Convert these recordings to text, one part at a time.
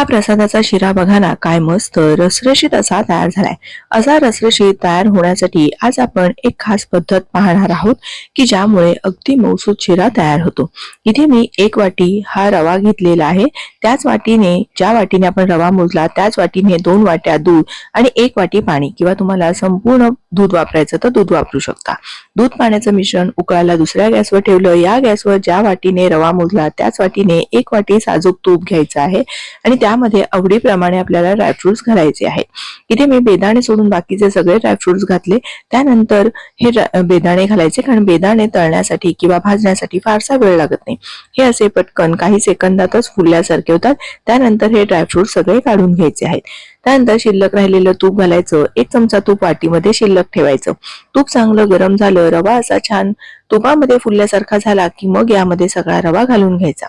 हा प्रसादाचा शिरा बघा ना काय मस्त रसरशीत असा तयार झालाय. असा रसरशीत तयार होण्यासाठी आज आपण एक खास पद्धत पाहणार आहोत की ज्यामुळे अगदी मौसूद शिरा तयार होतो. इथे मी एक वाटी हा रवा घेतलेला आहे. त्याच वाटीने ज्या वाटीने आपण रवा मोजला त्याच वाटीने दोन वाट्या दूध आणि एक वाटी पाणी किंवा तुम्हाला संपूर्ण दूध वापरायचं तर दूध वापरू शकता. दूध पाण्याचं मिश्रण उकळायला दुसऱ्या गॅसवर ठेवलं या गॅसवर ज्या वाटीने रवा मोजला त्याच वाटीने एक वाटी साजूक तूप घ्यायचं आहे. आणि त्यामध्ये आवडीप्रमाणे आपल्याला ड्रायफ्रुट्स घालायचे आहेत. इथे मी बेदाणे सोडून बाकीचे सगळे ड्रायफ्रुट्स घातले. त्यानंतर हे बेदाणे घालायचे कारण बेदाणे तळण्यासाठी किंवा भाजण्यासाठी फारसा वेळ लागत नाही. हे असे पटकन काही सेकंदातच फुलल्यासारखे होतात. त्यानंतर हे ड्रायफ्रुट्स सगळे काढून घ्यायचे आहेत. त्यानंतर शिल्लक राहिलेलं तूप घालायचं. एक चमचा तूप वाटीमध्ये शिल्लक ठेवायचं. तूप चांगलं गरम झालं रवा असा छान तुपामध्ये फुलल्यासारखा झाला की मग यामध्ये सगळा रवा घालून घ्यायचा.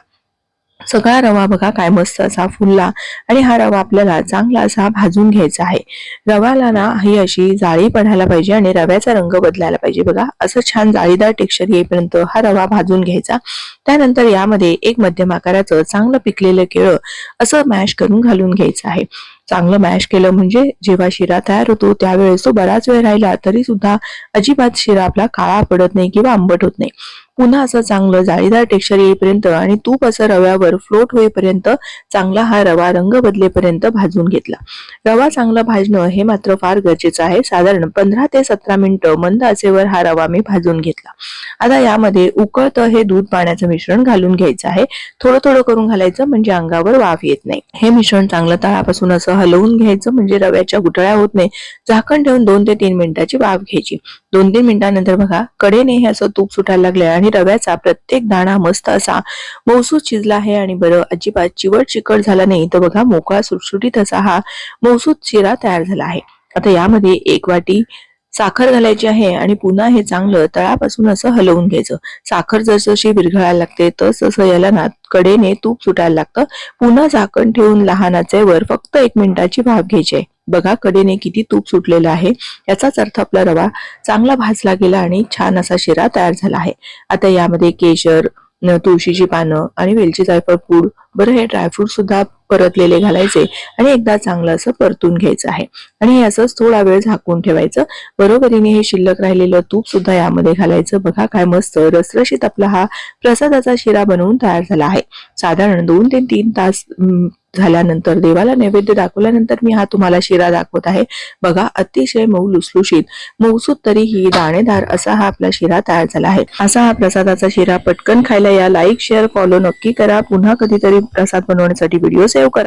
सगळा रवा बघा काय मस्त असा फुलला. आणि हा रवा आपल्याला चांगला असा भाजून घ्यायचा आहे. रव्याला ना ही अशी जाळी पडायला पाहिजे आणि रव्याचा रंग बदलायला पाहिजे बघा. असं छान जाळीदार टेक्स्चर येईपर्यंत हा रवा भाजून घ्यायचा. त्यानंतर यामध्ये एक मध्यम आकाराचं चांगलं पिकलेलं केळं असं मॅश करून घालून घ्यायचं आहे. चांगलं मॅश केलं म्हणजे जेव्हा शिरा तयार होतो त्यावेळेस तो बराच वेळ राहिला तरी सुद्धा अजिबात शिरा आपला काळा पडत नाही किंवा आंबट होत नाही. पुन्हा असं चांगलं जाळीदार टेक्स्चर येईपर्यंत आणि तूप असं रव्यावर फ्लोट होईपर्यंत चांगला हा रवा रंग बदलेपर्यंत भाजून घेतला. रवा चांगला भाजणं हे मात्र फार गरजेचं आहे. साधारण पंधरा ते सतरा मिनिटं मंद आचेवर हा रवा मी भाजून घेतला. आता यामध्ये उकळतं हे दूध पाण्याचं मिश्रण घालून घ्यायचं आहे. थोडं थोडं करून घालायचं म्हणजे अंगावर वाफ येत नाही. हे मिश्रण चांगलं तळापासून असं हलवून घ्यायचं म्हणजे रव्याच्या गुठळ्या होत नाही. झाकण ठेवून दोन ते तीन मिनिटाची वाफ घ्यायची. दोन तीन मिनिटानंतर बघा कडेने हे असं तूप सुटायला लागलंय आणि रव्याचा प्रत्येक दाणा मस्त असा मौसूद शिजला आहे आणि बरं अजिबात चिवट चिकट झाला नाही. तर बघा मोकळा सुटसुटीत असा हा मौसूद शिरा तयार झाला आहे. आता यामध्ये एक वाटी साखर घालायची आहे आणि पुन्हा हे चांगलं तळापासून असं हलवून घ्यायचं. साखर जसजशी विरघळायला लागते तस तसं याला ना कडेने तूप सुटायला लागतं. पुन्हा झाकण ठेवून लहान आचेवर फक्त एक मिनिटाची भाप घ्यायची आहे. बघा कडेने किती तूप सुटलेलं आहे. याचाच अर्थ आपला रवा चांगला भाजला गेला आणि छान असा शिरा तयार झाला आहे. आता यामध्ये केशर न- तुळशीची पानं आणि वेलची जायफळ पूड बरं हे ड्रायफ्रूट सुद्धा परतलेले घालायचे आणि एकदा चांगलं असं परतून घ्यायचं आहे. आणि हे असंच थोडा वेळ झाकून ठेवायचं. बरोबरीने हे शिल्लक राहिलेलं तूप सुद्धा यामध्ये घालायचं. बघा काय मस्त रसरशीत आपला हा प्रसादाचा शिरा बनवून तयार झाला आहे. साधारण दोन ते तीन तास झाल्यानंतर देवाला नैवेद्य दाखवल्यानंतर मी हा तुम्हाला शिरा दाखवत आहे. बघा अतिशय मऊ लुसलुशीत. मौसूद तरीही दाणेदार असा हा आपला शिरा तयार झाला आहे. असा हा प्रसादाचा शिरा पटकन खायला या. लाईक शेअर फॉलो नक्की करा. पुन्हा कधीतरी प्रसाद बनवण्यासाठी व्हिडिओ सेव्ह करा